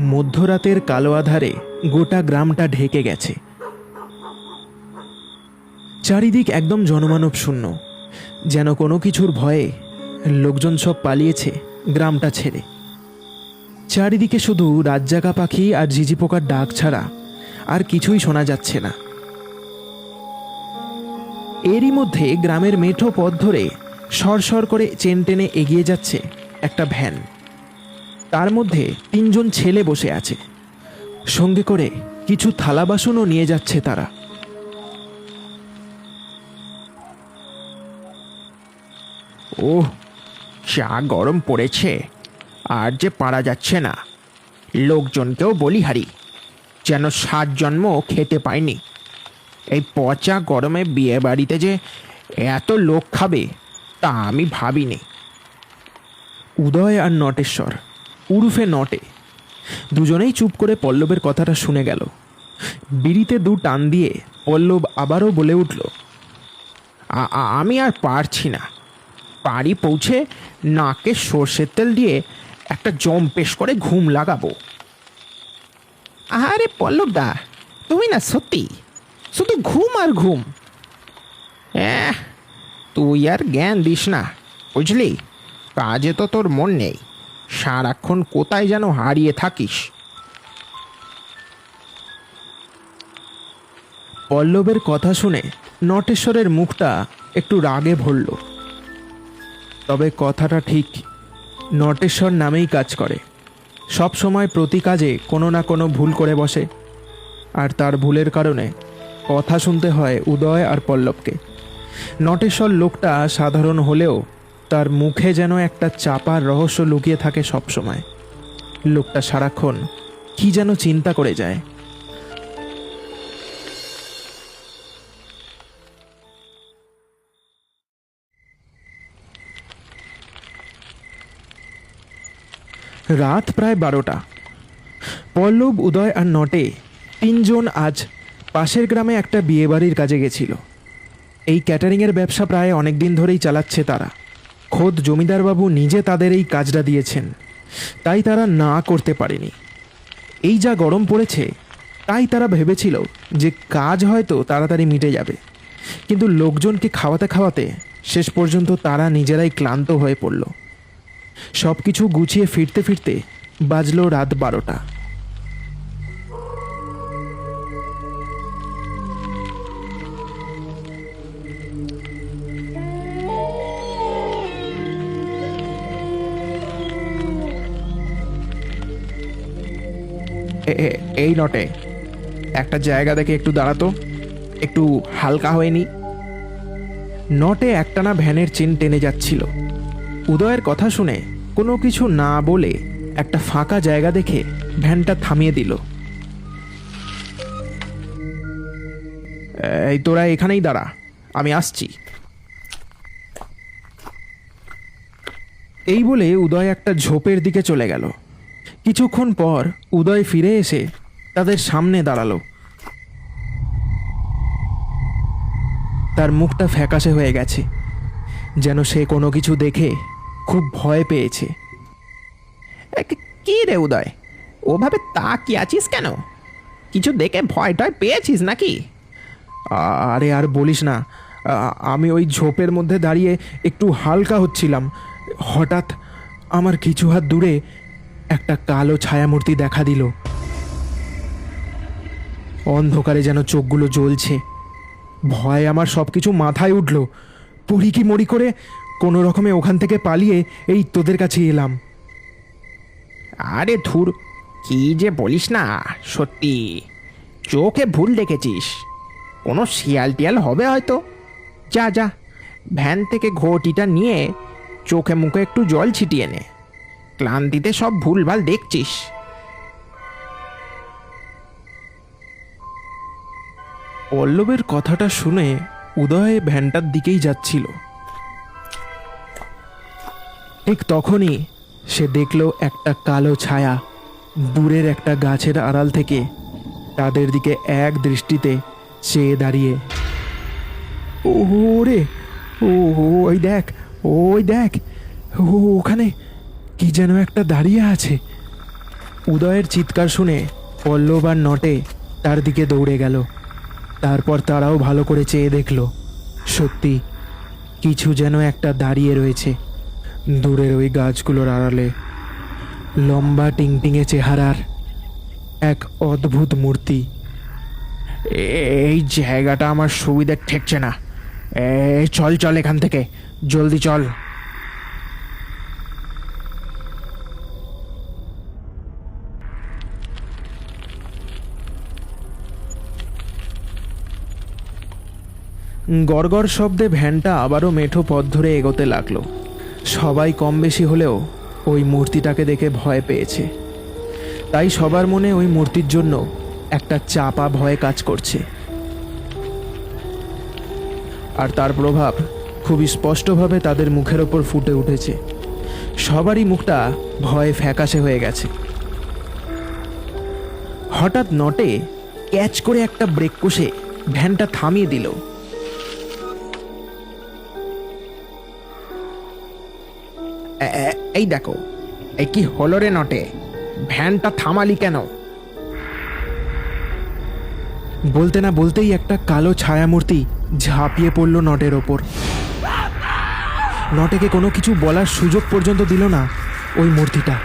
মধ্যরাতের কালো আধারে গোটা গ্রামটা ঢেকে গেছে। চারিদিক একদম জনমানব শূন্য। যেন কোনো কিছুর ভয়ে লোকজন সব পালিয়েছে গ্রামটা ছেড়ে। চারিদিকে শুধু রাতজাগা পাখি আর ঝিঝি পোকার ডাক ছাড়া আর কিছুই শোনা যাচ্ছে না। এরই মধ্যে গ্রামের মেঠো পথ ধরে সরসর করে চেন টেনে এগিয়ে যাচ্ছে একটা ভ্যান। তার মধ্যে তিনজন ছেলে বসে আছে। সঙ্গে করে কিছু থালা বাসনও নিয়ে যাচ্ছে তারা। ওহ চা গরম পড়েছে। আর যে পারা যাচ্ছে না। লোকজনকেও বলি হারি যেন সাত জন্ম খেতে পায়নি। এই পচা গরমে বিয়ে বাড়িতে যে এত লোক খাবে, তা আমি ভাবিনি। উদয় আর নটেশ্বর, উরুফে নটে। দুজনেই চুপ করে পল্লবের কথাটা শুনে গেল। বিড়িতে দু টান দিয়ে পল্লব আবারও বলে উঠল আমি আর পারছি না। বাড়ি পৌঁছে নাকে সর্ষের তেল দিয়ে একটা জম পেশ করে ঘুম লাগাবো। আরে পল্লবদা, তুমি না সত্যি, শুধু ঘুম আর ঘুম। তুই আর জ্ঞান দিস না, বুঝলি? কাজে তো তোর মন নেই। সারাক্ষণ কোথায় যেন হারিয়ে থাকিস। পল্লবের কথা শুনে নটেশ্বরের মুখটা একটু রাগে ভরল। তবে কথাটা ঠিক নটেশ্বর নামেই কাজ করে। সব সময় প্রতি কাজে কোনো না কোনো ভুল করে বসে। আর তার ভুলের কারণে কথা শুনতে হয় উদয় আর পল্লবকে। নটেশ্বর লোকটা সাধারণ হলেও তার মুখে যেন একটা চাপার রহস্য লুকিয়ে থাকে সব সময়। লোকটা সারাক্ষণ কি যেন চিন্তা করে যায়। রাত প্রায় বারোটা। পল্লব, উদয় আর নটে তিনজন আজ পাশের গ্রামে একটা বিয়েবাড়ির কাজে গেছিল। এই ক্যাটারিংয়ের ব্যবসা প্রায় অনেক দিন ধরেই চালাচ্ছে তারা। খোদ জমিদারবাবু নিজে তাদের এই কাজটা দিয়েছেন। তাই তারা না করতে পারেনি। এই যা গরম পড়েছে, তাই তারা ভেবেছিল যে কাজ হয়তো তাড়াতাড়ি মিটে যাবে। কিন্তু লোকজনকে খাওয়াতে খাওয়াতে শেষ পর্যন্ত তারা নিজেরাই ক্লান্ত হয়ে পড়ল। সব কিছু গুছিয়ে ফিরতে ফিরতে বাজলো রাত বারোটা। এই নটে। একটা জায়গা দেখে একটু দাঁড়াতো। একটু হালকা হয়নি। নটে একটানা ভ্যানের চেন টেনে যাচ্ছিল। উদয়ের কথা শুনে কোনো কিছু না বলে একটা ফাঁকা জায়গা দেখে ভ্যানটা থামিয়ে দিল। এই, তোরা এখানেই দাঁড়া, আমি আসছি। এই বলে উদয় একটা ঝোপের দিকে চলে গেল। কিছুক্ষণ পর উদয় ফিরে এসে তাদের সামনে দাঁড়াল। তার মুখটা ফ্যাকাশে হয়ে গেছে, যেন সে কোনো কিছু দেখে খুব ভয় পেয়েছে। কি- রে উদয়? ওভাবে তা কি আছিস কেন? কিছু দেখে ভয় টয় পেয়েছিস নাকি? আরে আর বলিস না। আমি ওই ঝোপের মধ্যে দাঁড়িয়ে একটু হালকা হচ্ছিলাম। হঠাৎ আমার কিছু হাত দূরে একটা কালো ছায়ামূর্তি দেখা দিল। অন্ধকারে যেন চোখগুলো জ্বলছে। ভয় আমার সব কিছু মাথায় উঠল। পড়ি কি মরি করে কোনো রকমে ওখান থেকে পালিয়ে এই তোদের কাছে এলাম। আরে ধুর, কি যে বলিস না, সত্যি। চোখে ভুল দেখেছিস। কোনো শিয়াল টিয়াল হবে হয়তো। যা যা, ভ্যান থেকে ঘটিটা নিয়ে চোখে মুখে একটু জল ছিটিয়ে নে। ক্লান্তিতে সব ভুলভাল দেখছিস। পল্লবের কথাটা শুনে উদয় ভ্যানটার দিকেই যাচ্ছিল। ঠিক তখনই সে দেখল একটা কালো ছায়া দূরের একটা গাছের আড়াল থেকে তাদের দিকে এক দৃষ্টিতে চেয়ে দাঁড়িয়ে। ওরে ও ওই দেখ ওই দেখ ও ওখানে কি যেন একটা দাঁড়িয়ে আছে। উদয়ের চিৎকার শুনে পল্লব আর নটে তার দিকে দৌড়ে গেল। তারপর তারাও ভালো করে চেয়ে দেখল, সত্যি কিছু যেন একটা দাঁড়িয়ে রয়েছে দূরের ওই গাছগুলোর আড়ালে। লম্বা টিংটিঙে চেহারার এক অদ্ভুত মূর্তি। এই জায়গাটা আমার সুবিধে ঠেকছে না। চল চল এখান থেকে। জলদি চল। গড়গড় শব্দে ভ্যানটা আবারও মেঠো পথ ধরে এগোতে লাগল। সবাই কম বেশি হলেও ওই মূর্তিটাকে দেখে ভয় পেয়েছে। তাই সবার মনে ওই মূর্তির জন্য একটা চাপা ভয় কাজ করছে। আর তার প্রভাব খুবই স্পষ্টভাবে তাদের মুখের ওপর ফুটে উঠেছে। সবারই মুখটা ভয়ে ফ্যাকাশে হয়ে গেছে। হঠাৎ নটে ক্যাচ করে একটা ব্রেক কষে ভ্যানটা থামিয়ে দিল। এই দেখো এই কি হলো রে নটে? ভ্যানটা থামালি কেন? বলতে না বলতেই একটা কালো ছায়ামূর্তি ঝাঁপিয়ে পড়ল নটের ওপর। নটেকে কোনো কিছু বলার সুযোগ পর্যন্ত দিল না ওই মূর্তিটা।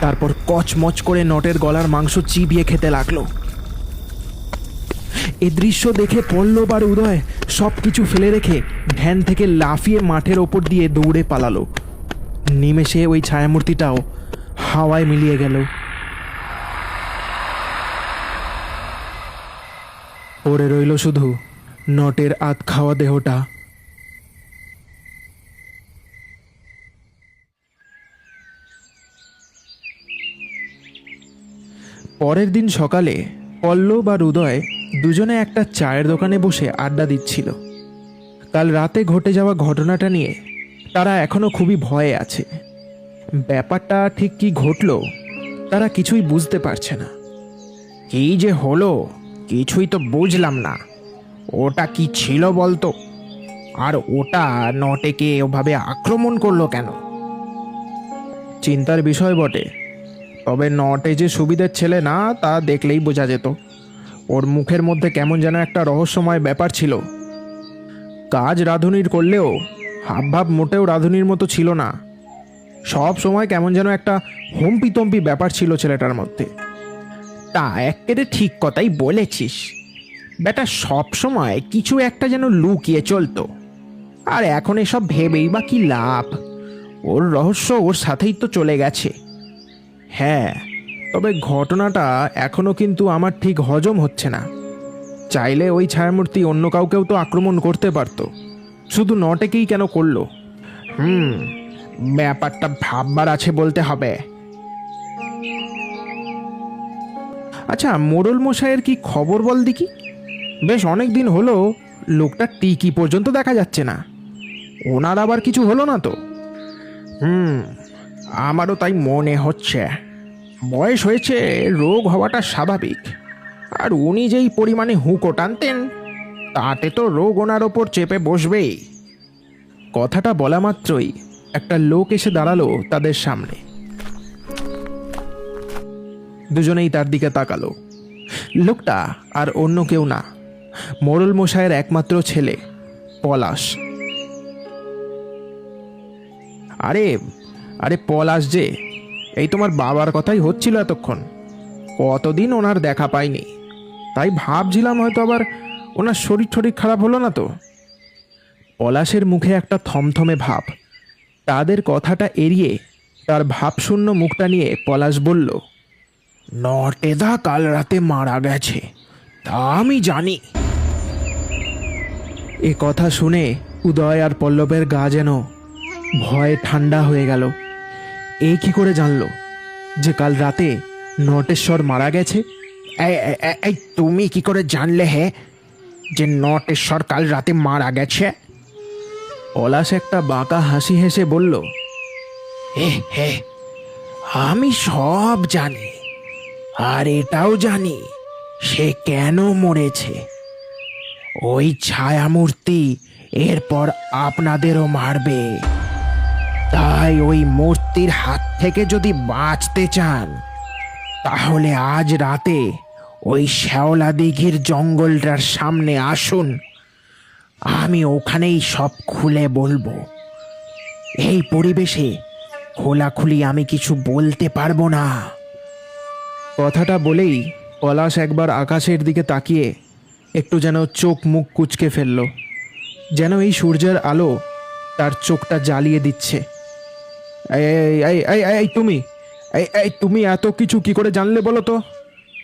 তারপর কচমচ করে নটের গলার মাংস চিবিয়ে খেতে লাগল। এ দৃশ্য দেখে পল্লব আর উদয় সব কিছু ফেলে রেখে ভ্যান থেকে লাফিয়ে মাঠের ওপর দিয়ে দৌড়ে পালালো। নিমেষে ওই ছায়ামূর্তিটাও হাওয়ায় মিলিয়ে গেল। পড়ে রইল শুধু নটের আত খাওয়া দেহটা। পরের দিন সকালে পল্লব আর উদয় দুজনে একটা চায়ের দোকানে বসে আড্ডা দিচ্ছিল। কাল রাতে ঘটে যাওয়া ঘটনাটা নিয়ে তারা এখনও খুবই ভয়ে আছে। ব্যাপারটা ঠিক কি ঘটলো, তারা কিছুই বুঝতে পারছে না। কি যে হলো, কিছুই তো বুঝলাম না। ওটা কি ছিল বলতো? আর ওটা নটেকে ওভাবে আক্রমণ করল কেন? চিন্তার বিষয় বটে। তবে নটে যে সুবিধের ছেলে না, তা দেখলেই বোঝা যেত। ওর মুখের মধ্যে কেমন যেন একটা রহস্যময় ব্যাপার ছিল। কাজ রাঁধুনির করলেও হাবভাব মোটেও রাঁধুনির মতো ছিল না। সব সময় কেমন যেন একটা হম্পি তম্পি ব্যাপার ছিল ছেলেটার মধ্যে। তা একেবারে ঠিক কথাই বলেছিস। বেটা, সব সময় কিছু একটা যেন লুকিয়ে চলতো। আর এখন এসব ভেবেই বা কি লাভ? ওর রহস্য ওর সাথেই তো চলে গেছে। হ্যাঁ তবে ঘটনাটা এখনও কিন্তু আমার ঠিক হজম হচ্ছে না। চাইলে ওই ছায়ামূর্তি অন্য কাউকেও তো আক্রমণ করতে পারতো। শুধু নটেকেই কেন করল? হুম ব্যাপারটা ভাববার আছে বলতে হবে। আচ্ছা মোড়ল মশাইয়ের কি খবর বল দেখি? বেশ অনেক দিন হলো লোকটা টিকি পর্যন্ত দেখা যাচ্ছে না। ওনার আবার কিছু হলো না তো? হুম আমারও তাই মনে হচ্ছে। বয়স হয়েছে রোগ হওয়াটা স্বাভাবিক। আর উনি যেই পরিমাণে হুঁকো টানতেন তাতে তো রোগ ওনার ওপর চেপে বসবেই। কথাটা বলা মাত্রই একটা লোক এসে দাঁড়াল তাদের সামনে। দুজনেই তার দিকে তাকালো। লোকটা আর অন্য কেউ না, মোরল মশাইয়ের একমাত্র ছেলে, পলাশ। আরে আরে পলাশ যে, এই তোমার বাবার কথাই হচ্ছিল এতক্ষণ। কতদিন ওনার দেখা পাইনি। তাই ভাবছিলাম হয়তো আবার ওনার শরীর টরীর খারাপ হলো না তো? পলাশের মুখে একটা থমথমে ভাব। তাদের কথাটা এড়িয়ে তার ভাবশূন্য মুখটা নিয়ে পলাশ বলল নটেদা কাল রাতে মারা গেছে তা আমি জানি। এ কথা শুনে উদয় আর পল্লবের গা যেন ভয়ে ঠান্ডা হয়ে গেল। এই কি করে জানলো যে কাল রাতে নটেশ্বর মারা গেছে? এই, তুমি কি করে জানলে হে? যে নটেশ্বর কাল রাতে মারা গেছে। পলাশ একটা বাঁকা হাসি হেসে বলল হে হে আমি সব জানি আর এটাও জানি সে কেন মরেছে? ওই ছায়ামূর্তি এরপর আপনাদেরও মারবে। তাই ওই মূর্তির হাত থেকে যদি বাঁচতে চান তাহলে আজ রাতে ওই শ্যাওলা দিঘির জঙ্গলটার সামনে আসুন। আমি ওখানেই সব খুলে বলব। এই পরিবেশে খোলাখুলি আমি কিছু বলতে পারব না। কথাটা বলেই পলাশ একবার আকাশের দিকে তাকিয়ে একটু যেন চোখ মুখ কুচকে ফেলল, যেন এই সূর্যের আলো তার চোখটা জ্বালিয়ে দিচ্ছে। তুমি তুমি এত কিছু কি করে জানলে বলো তো?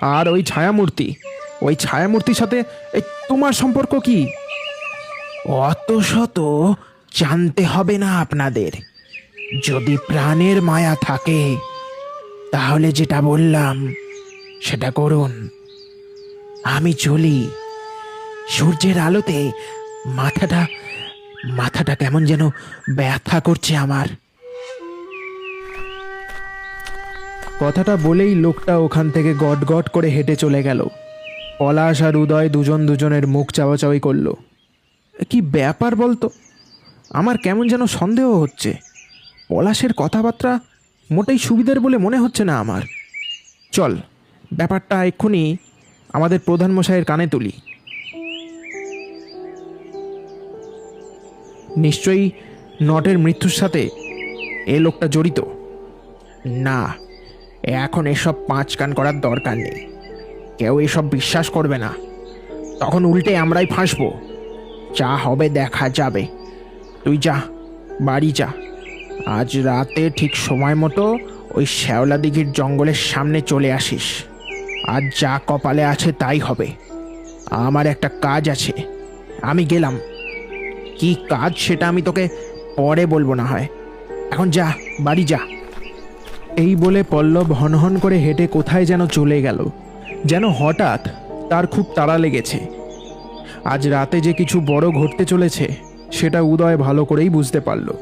আর ওই ছায়ামূর্তি, ওই ছায়ামূর্তির সাথে এই তোমার সম্পর্ক কি? অত শত জানতে হবে না আপনাদের। যদি প্রাণের মায়া থাকে, তাহলে যেটা বললাম, সেটা করুন। আমি চলি। সূর্যের আলোতে মাথাটা মাথাটা কেমন যেন ব্যথা করছে আমার। কথাটা বলেই লোকটা ওখান থেকে গট গট করে হেঁটে চলে গেল। পলাশ আর উদয় দুজন দুজনের মুখ চাওয়াচাওয়ি করল। কি ব্যাপার বলতো? আমার কেমন যেন সন্দেহ হচ্ছে। পলাশের কথাবার্তা মোটেই সুবিধার বলে মনে হচ্ছে না আমার। চল, ব্যাপারটা এক্ষুনি আমাদের প্রধান মশাইয়ের কানে তুলি। নিশ্চয়ই নটের মৃত্যুর সাথে এ লোকটা জড়িত? না এখন এসব পাঁচ কান করার দরকার নেই। কেউ এসব বিশ্বাস করবে না। তখন উল্টে আমরাই ফাঁসবো। যা হবে দেখা যাবে। তুই যা, বাড়ি যা। আজ রাতে ঠিক সময় মতো ওই শ্যাওলা দিঘির জঙ্গলের সামনে চলে আসিস। আর যা কপালে আছে তাই হবে। আমার একটা কাজ আছে। আমি গেলাম। কি কাজ সেটা আমি তোকে পরে বলব না হয়। এখন যা, বাড়ি যা। এই বলে পল্লব হনহন করে হেঁটে কোথায় যেন চলে গেল। যেন হঠাৎ তার খুব তাড়া লেগেছে। আজ রাতে যে কিছু বড় ঘটতে চলেছে, সেটা উদয় ভালো করেই বুঝতে পারল।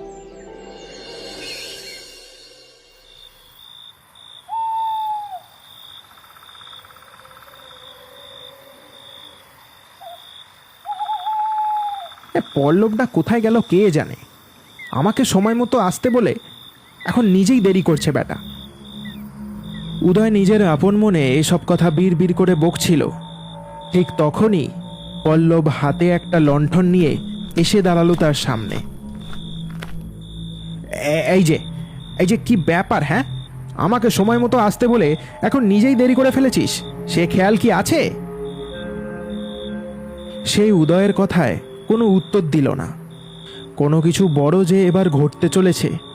পল্লবটা কোথায় গেল কে জানে? আমাকে সময় মতো আসতে বলে এখন নিজেই দেরি করছে বেটা। উদয় নিজের আপন মনে এসব কথা বীর বীর করে বকছিল। ঠিক তখনই পল্লব হাতে একটা লণ্ঠন নিয়ে এসে দাঁড়াল তার সামনে। এই যে এই যে কি ব্যাপার হ্যাঁ? আমাকে সময় মতো আসতে বলে এখন নিজেই দেরি করে ফেলেছিস, সে খেয়াল কি আছে? সেই উদয়ের কথায় কোনো উত্তর দিল না। কোনো কিছু বড় যে এবার ঘটতে চলেছে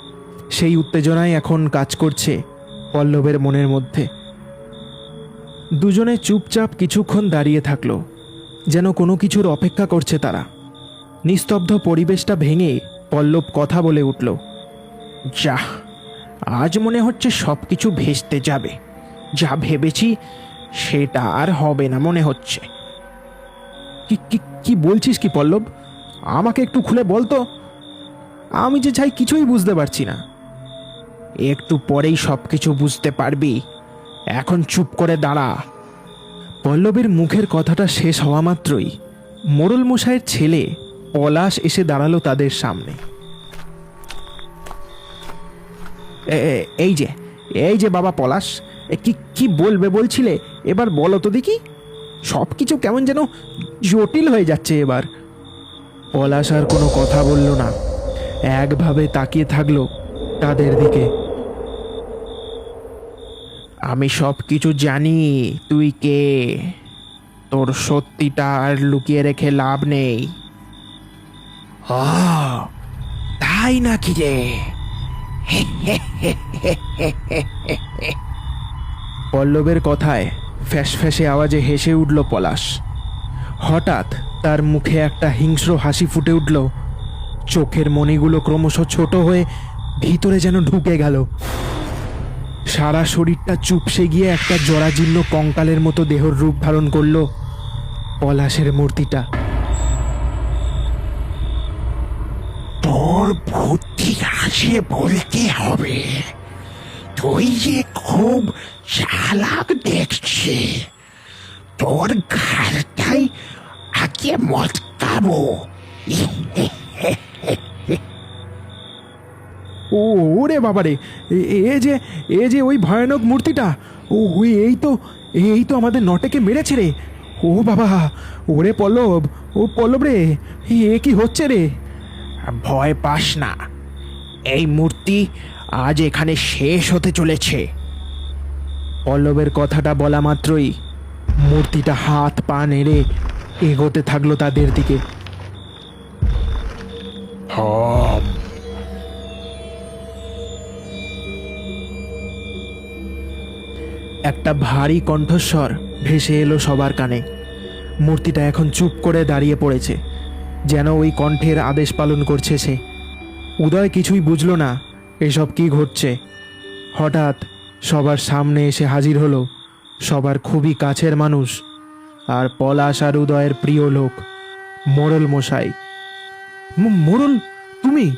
সেই উত্তেজনাই এখন কাজ করছে পল্লবের মনের মধ্যে। দুজনে চুপচাপ কিছুক্ষণ দাঁড়িয়ে থাকল, যেন কোনো কিছুর অপেক্ষা করছে তারা। নিস্তব্ধ পরিবেশটা ভেঙে পল্লব কথা বলে উঠল যা আজ মনে হচ্ছে সব কিছু ভেস্তে যাবে। যা ভেবেছি সেটা আর হবে না মনে হচ্ছে। কি বলছিস কি পল্লব? আমাকে একটু খুলে বলতো আমি যে চাই কিছুই বুঝতে পারছি না। একটু পরেই সব কিছু বুঝতে পারবি। এখন চুপ করে দাঁড়া। পল্লবের মুখের কথাটা শেষ হওয়া মাত্রই মোড়ল মশাইয়ের ছেলে পলাশ এসে দাঁড়াল তাদের সামনে। এই যে এই যে বাবা পলাশ কি কি বলবে বলছিলে? এবার বলো তো দেখি। সব কিছু কেমন যেন জটিল হয়ে যাচ্ছে এবার। পলাশ আর কোনো কথা বলল না। একভাবে তাকিয়ে থাকল তাদের দিকে। আমি সব কিছু জানি, তুই কে? তোর সত্যিটা আর লুকিয়ে রেখে লাভ নেই। তাই নাকি রে? পল্লবের কথায় ফ্যাস ফ্যাসে আওয়াজে হেসে উঠল পলাশ। হঠাৎ তার মুখে একটা হিংস্র হাসি ফুটে উঠল। চোখের মণিগুলো ক্রমশ ছোট হয়ে ভিতরে যেন ঢুকে গেল। সারা শরীরটা চুপসে গিয়ে একটা জরাজীর্ণ কঙ্কালের মতো দেহর রূপ ধারণ করল পলাশের মূর্তিটা। তোর বুদ্ধি আছে বলতে হবে। তুই যে খুব চালাক দেখছি। তোর ঘাড়টাই আগে মটকাবো। ও ওরে বাবারে এ- যে এ যে ওই ভয়ানক মূর্তিটা ও ওই এই তো এই তো আমাদের নটেকে মেরেছে রে। ও বাবা ওরে পল্লব ও পল্লব রে এ কি হচ্ছে রে? ভয় পাস না এই মূর্তি আজ এখানে শেষ হতে চলেছে। পল্লবের কথাটা বলা মাত্রই মূর্তিটা হাত পা নেড়ে এগোতে থাকল তাদের দিকে। থাম একটা ভারী কণ্ঠস্বর ভেসে এলো সবার কানে। মূর্তিটা এখন চুপ করে দাঁড়িয়ে পড়েছে, যেন ওই কণ্ঠের আদেশ পালন করছে সে। উদয় কিছুই বুঝলো না এসব কি ঘটছে। হঠাৎ সবার সামনে এসে হাজির হলো, সবার খুবই কাছের মানুষ, আর পলাশ আর উদয়ের প্রিয় লোক মোড়ল মশাই। ম- মোড়ল তুমি?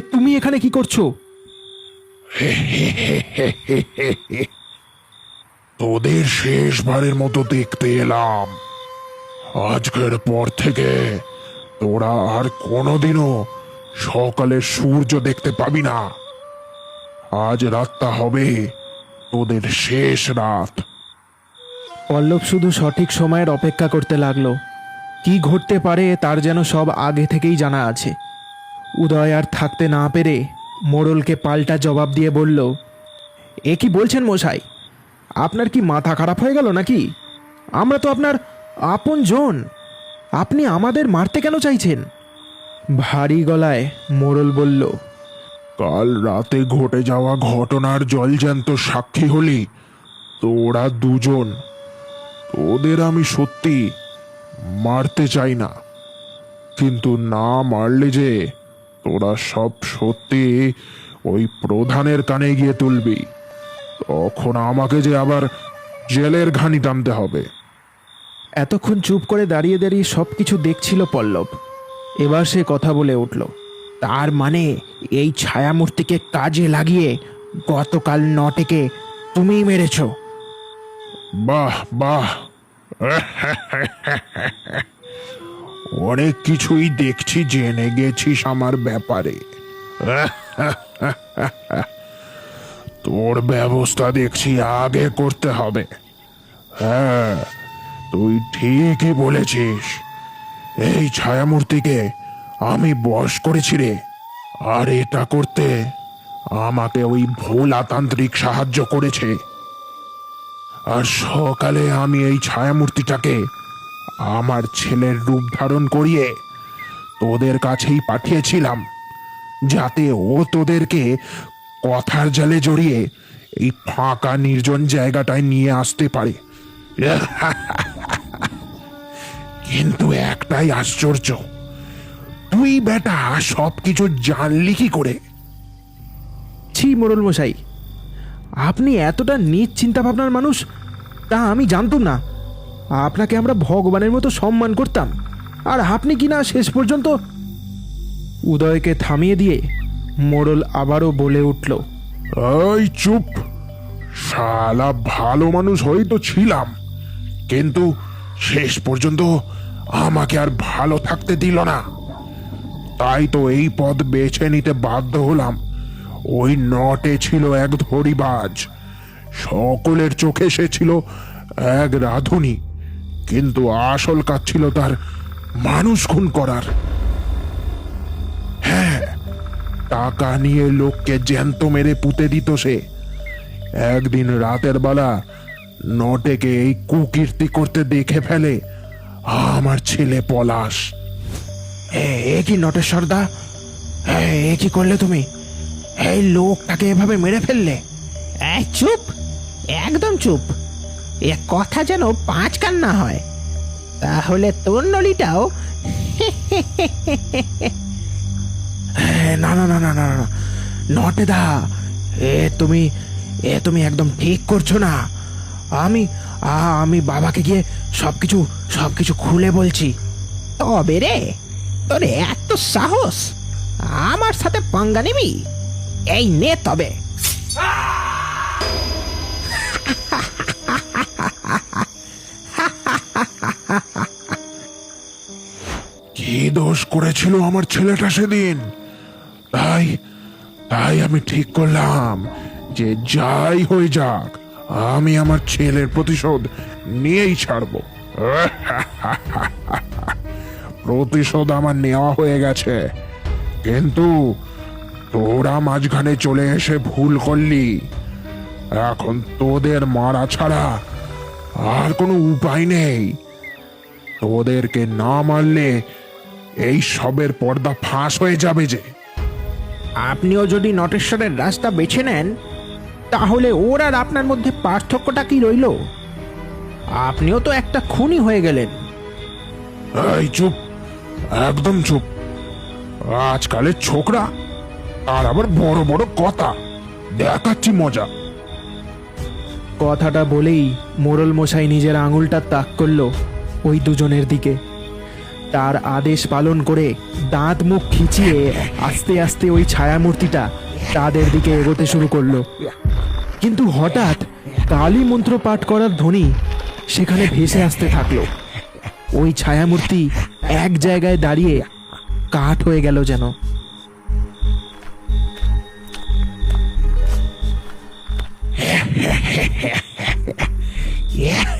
তুমি এখানে কি করছ? তোদের শেষবারের মতো দেখতে এলাম। আজকের পর থেকে তোরা আর কোনোদিনও সকালে সূর্য দেখতে পাবি না। আজ রাতটা হবে তোদের শেষ রাত। পল্লব শুধু সঠিক সময়ের অপেক্ষা করতে লাগল। কি ঘটতে পারে তার যেন সব আগে থেকেই জানা আছে। উদয় আর থাকতে না পেরে মোড়লকে পাল্টা জবাব দিয়ে বলল, এ কি বলছেন মশাই? আপনার কি মাথা খারাপ হয়ে গেল নাকি? আমরা তো আপনার আপন জন আপনি আমাদের মারতে কেন চাইছেন? ভারী গলায় মোড়ল বলল, কাল রাতে ঘটে যাওয়া ঘটনার জলজ্যান্ত সাক্ষী হলি, তোরা দুজন, তোদের আমি সত্যি মারতে চাই না। কিন্তু না মারলে যে তোরা সব সত্যি ওই প্রধানের কানে গিয়ে তুলবি। তখন আমাকে যে আবার জেলের ঘানি টানতে হবে। এতক্ষণ চুপ করে দাঁড়িয়ে দাঁড়িয়ে সব কিছু দেখছিল পল্লব। এবার সে কথা বলে উঠল তার মানে এই ছায়ামূর্তিকে কাজে লাগিয়ে গতকাল নটেকে তুমিই মেরেছো? বাহ বাহ। অনেক কিছুই দেখছি জেনে গেছিস আমার ব্যাপারে। তোর ব্যবস্থা দেখছি আগে করতে হবে। হ্যাঁ তুই ঠিকই বলেছিস। এই ছায়ামূর্তিকে আমি বশ করেছি রে। আর এটা করতে আমাকে ওই ভোলাতান্ত্রিক সাহায্য করেছে। আর সকালে আমি এই ছায়ামূর্তিটাকে আমার ছেলের রূপ ধারণ করিয়ে তোদের কাছেই পাঠিয়েছিলাম। যাতে ও তোদেরকে কথার জালে জড়িয়ে এই ফাঁকা নির্জন জায়গাটায় নিয়ে আসতে পারে। কিন্তু একটাই আশ্চর্য, তুই বেটা সবকিছু জানলি কি করে? ছি, মোড়ল মশাই, আপনি এতটা নিজ চিন্তা ভাবনার মানুষ, তা আমি জানতাম না। আপনাকে আমরা ভগবানের মতো সম্মান করতাম, আর আপনি কি না শেষ পর্যন্ত উদয়কে থামিয়ে দিয়ে মোড়ল আবারও বলে উঠল, এই চুপ। শালা ভালো মানুষ হয়তো ছিলাম। কিন্তু শেষ পর্যন্ত আমাকে আর ভালো থাকতে দিল না। তাই তো এই পদ বেছে নিতে বাধ্য হলাম। ওই নটে ছিল এক ধরিবাজ। সকলের চোখে সে ছিল এক রাধুনি। কিন্তু আসল কাজ ছিল তার মানুষ খুন করার। টাকা নিয়ে লোককে জ্যান্ত মেরে পুঁতে দিত সে। একদিন রাতের বেলা নটেকে এই কুকীর্তি করতে দেখে ফেলে, আমার ছেলে পলাশ। এ কি নটেশ্বরদা এ এ কি করলে তুমি? এই লোকটাকে এভাবে মেরে ফেললে? চুপ! একদম চুপ! এ কথা যেন পাঁচ কান না হয়। তাহলে তোর নলিটাও না না না না না না নটে দা এ তুমি এ তুমি একদম ঠিক করছ না। আমি আ- আমি বাবাকে গিয়ে সবকিছু সবকিছু খুলে বলছি। তবে রে তোর এত সাহস। আমার সাথে পাঙ্গা নিবি? এই নে তবে। কি দোষ করেছিল আমার ছেলেটা সেদিন? তাই তাই আমি ঠিক করলাম যে যাই হয়ে যাক, আমি আমার ছেলের প্রতিশোধ নিয়েই ছাড়বো। প্রতিশোধ আমার নেওয়া হয়ে গেছে। কিন্তু তোরা মাঝখানে চলে এসে ভুল করলি। এখন তোদের মারা ছাড়া আর কোনো উপায় নেই। তোদেরকে না মারলে এই সবের পর্দা ফাঁস হয়ে যাবে যে। আপনিও যদি নটেশ্বরের রাস্তা বেছে নেন তাহলে ওর আর আপনার মধ্যে পার্থক্যটা কি রইল? আপনিও তো একটা খুনি হয়ে গেলেন। এই চুপ একদম চুপ। আজকালের ছোকরা আর আবার বড় বড় কথা দেখাচ্ছি মজা। কথাটা বলেই মোড়ল মশাই নিজের আঙুলটা তাক করল ওই দুজনের দিকে। তার আদেশ পালন করে দাঁত মুখ খিচিয়ে আস্তে আস্তে ওই ছায়ামূর্তিটা তাদের দিকে এগোতে শুরু করল। কিন্তু হঠাৎ কালী মন্ত্র পাঠ করার ধ্বনি সেখানে ভেসে আসতে থাকল। ওই ছায়ামূর্তি এক জায়গায় দাঁড়িয়ে কাঠ হয়ে গেল যেন। আর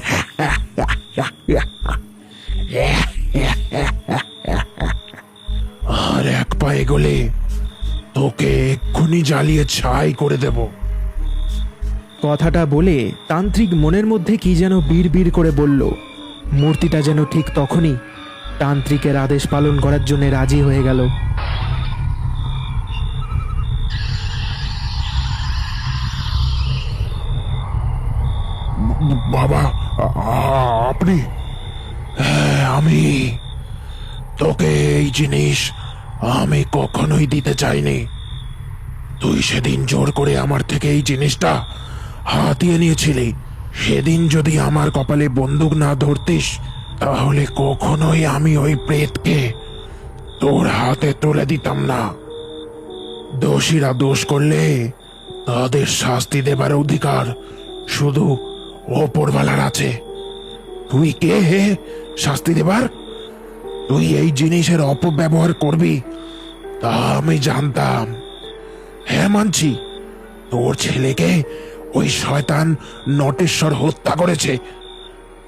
গলে তোকে এক্ষুনি জ্বালিয়ে ছাই করে দেব। কথাটা বলে তান্ত্রিক মনের মধ্যে কি যেন বিড় বীর করে বলল। মূর্তিটা যেন ঠিক তখনই তান্ত্রিকের আদেশ পালন করার জন্য রাজি হয়ে গেল বাবা আ- আ- আপনি হ্যাঁ আমি তোকে এই জিনিস আমি কখনোই দিতে চাইনি। তুই সেদিন জোর করে আমার থেকে এই জিনিসটা হাতিয়ে নিয়েছিলি। সেদিন যদি আমার কপালে বন্দুক না ধরতিস, তাহলে কখনোই আমি ওই প্রেতকে তোর হাতে তুলে দিতাম না। দোষীরা দোষ করলে তাদের শাস্তি দেবার অধিকার শুধু ওপরওয়ালার আছে। তুই কে হে? শাস্তি দেবার তুই এই জিনিসের অপব্যবহার করবি? তা আমি জানতাম। হ্যাঁ মানছি। তোর ছেলেকে ওই শয়তান নটেশ্বর হত্যা করেছে।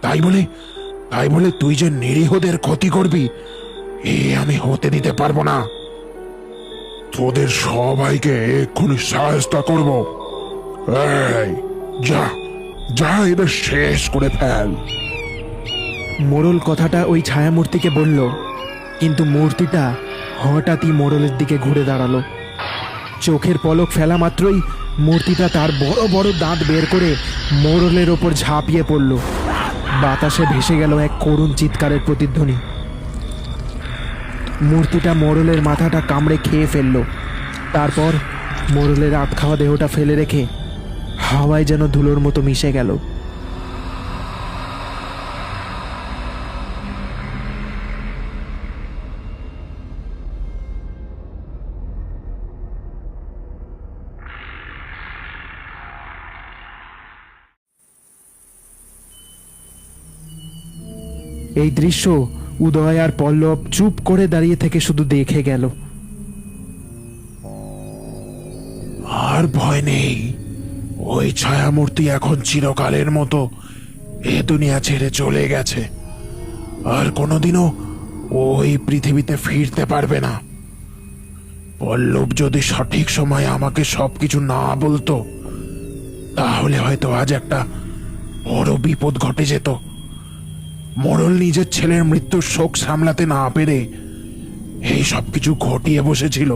তাই বলে তাই বলে তুই যে নিরীহদের ক্ষতি করবি, এ আমি হতে দিতে পারব না। তোদের সবাইকে এক্ষুনি সাহায্য করব। যা যা এদের শেষ করে ফেল। মোড়ল কথাটা ওই ছায়ামূর্তিকে বলল, কিন্তু মূর্তিটা হঠাৎই মোড়লের দিকে ঘুরে দাঁড়াল। চোখের পলক ফেলা মাত্রই মূর্তিটা তার বড় বড় দাঁত বের করে মোড়লের ওপর ঝাঁপিয়ে পড়ল। বাতাসে ভেসে গেল এক করুণ চিৎকারের প্রতিধ্বনি। মূর্তিটা মোড়লের মাথাটা কামড়ে খেয়ে ফেলল। তারপর মোড়লের আত খাওয়া দেহটা ফেলে রেখে হাওয়ায় যেন ধুলোর মতো মিশে গেল। এই দৃশ্য উদয় আর পল্লব চুপ করে দাঁড়িয়ে থেকে শুধু দেখে গেল। আর ভয় নেই। ওই ছায়ামূর্তি এখন চিরকালের মতো এ দুনিয়া ছেড়ে চলে গেছে। আর কোনোদিনও ওই পৃথিবীতে ফিরতে পারবে না। পল্লব যদি সঠিক সময় আমাকে সবকিছু না বলতো, তাহলে হয়তো আজ একটা বড় বিপদ ঘটে যেত। মোড়ল নিজের ছেলের মৃত্যুর শোক সামলাতে না পেরে এই সব কিছু ঘটিয়ে বসেছিল।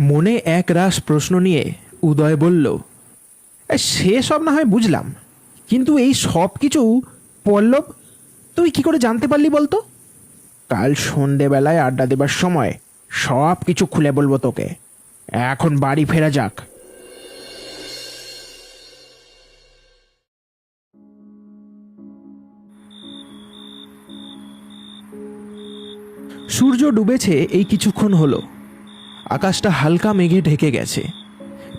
মনে এক রাস প্রশ্ন নিয়ে উদয় বলল সে সব না হয় বুঝলাম, কিন্তু এই সব কিছু, পল্লব, তুই কি করে জানতে পারলি বলতো? কাল সন্ধেবেলায় আড্ডা দেবার সময় সব কিছু খুলে বলব তোকে। এখন বাড়ি ফেরা যাক। ডুবেছে এই কিছুক্ষণ হলো। আকাশটা হালকা মেঘে ঢেকে গেছে।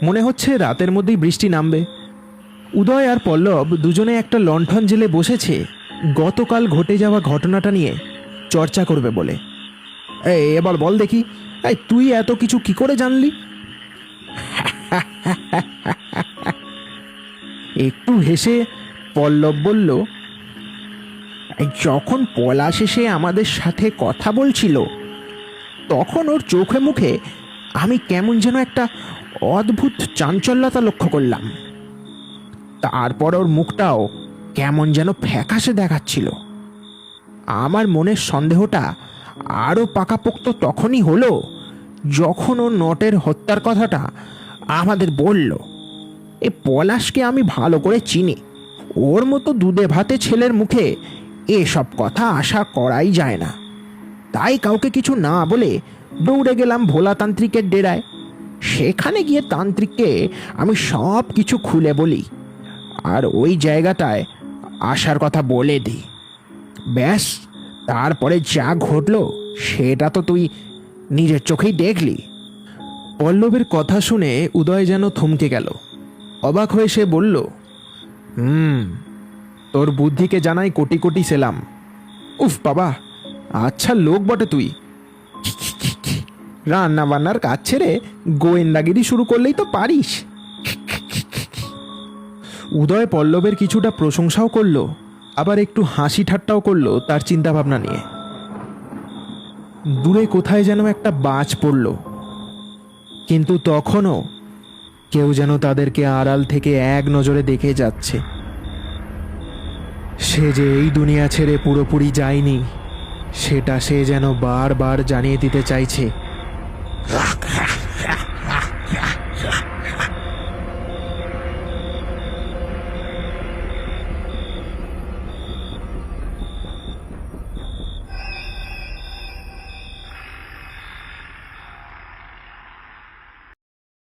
মনে হচ্ছে রাতের মধ্যেই বৃষ্টি নামবে। উদয় আর পল্লব দুজনে একটা লণ্ঠন জেলে বসেছে গতকাল ঘটে যাওয়া ঘটনাটা নিয়ে চর্চা করবে বলে। এই, এবার বল দেখি। এই, তুই এত কিছু কি করে জানলি? একটু হেসে পল্লব বলল যখন পলাশ এসে আমাদের সাথে কথা বলছিল, তখন ওর চোখে মুখে আমি কেমন যেন একটা অদ্ভুত চাঞ্চল্যতা লক্ষ্য করলাম। তারপর ওর মুখটাও কেমন যেন ফ্যাকাশে দেখাচ্ছিল। আমার মনের সন্দেহটা আরও পাকাপোক্ত তখনই হলো যখন ও নটের হত্যার কথাটা আমাদের বলল। এ পলাশকে আমি ভালো করে চিনি। ওর মতো দুধে ভাতে ছেলের মুখে এসব কথা আশা করাই যায় না। তাই কাউকে কিছু না বলে দৌড়ে গেলাম ভোলাতান্ত্রিকের ডেরায়। সেখানে গিয়ে তান্ত্রিককে আমি সব কিছু খুলে বলি। আর ওই জায়গাটায় আসার কথা বলে দিই। ব্যাস, তারপরে যা ঘটলো সেটা তো তুই নিজের চোখেই দেখলি। পল্লবের কথা শুনে উদয় যেন থমকে গেল। অবাক হয়ে সে বলল, হুম তোর বুদ্ধিকে জানাই কোটি কোটি সেলাম। উফ, বাবা আচ্ছা লোক বটে তুই। রান্না বান্নার কাজ ছেড়ে গোয়েন্দাগিরি শুরু করলেই তো পারিস। উদয় পল্লবের কিছুটা প্রশংসাও করল, আবার একটু হাসি ঠাট্টাও করল তার চিন্তাভাবনা নিয়ে। দূরে কোথায় যেন একটা বাজ পড়ল। কিন্তু তখনও কেউ যেন তাদেরকে আড়াল থেকে এক নজরে দেখে যাচ্ছে। সে যে এই দুনিয়া ছেড়ে পুরোপুরি যায়নি সেটা সে যেন বারবার জানিয়ে দিতে চাইছে।